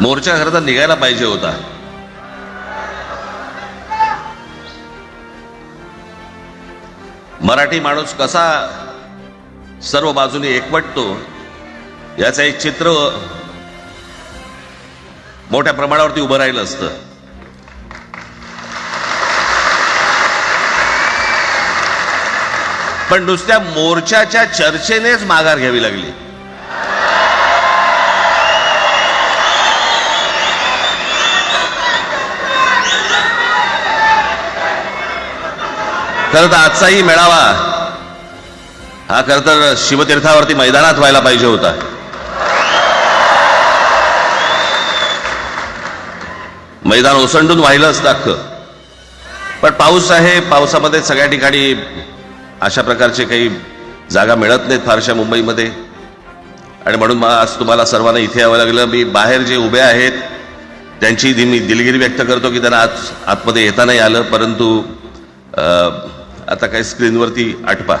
मोर्चा खरं तर निघायला पाहिजे होता. मराठी माणूस कसा सर्व बाजूने एकवटतो याचं एक चित्र मोठ्या प्रमाणावरती उभं राहिलं असतं. पण नुसत्या मोर्चाच्या चर्चेनेच माघार घ्यावी लागली. खरं तर आजचाही मेळावा हा खरं तर शिवतीर्थावरती मैदानात व्हायला पाहिजे होता. मैदान ओसंडून वाहिलं असतं पण पाऊस आहे पावसामध्ये सगळ्या ठिकाणी अशा प्रकारचे काही जागा मिळत नाहीत फारशा मुंबईमध्ये. आणि म्हणून मला आज तुम्हाला सर्वांना इथे यावं लागलं. मी बाहेर जे उभे आहेत त्यांची मी दिलगिरी व्यक्त करतो की त्यांना आज आतमध्ये येता नाही आलं. परंतु आता काही स्क्रीनवरती आटपा.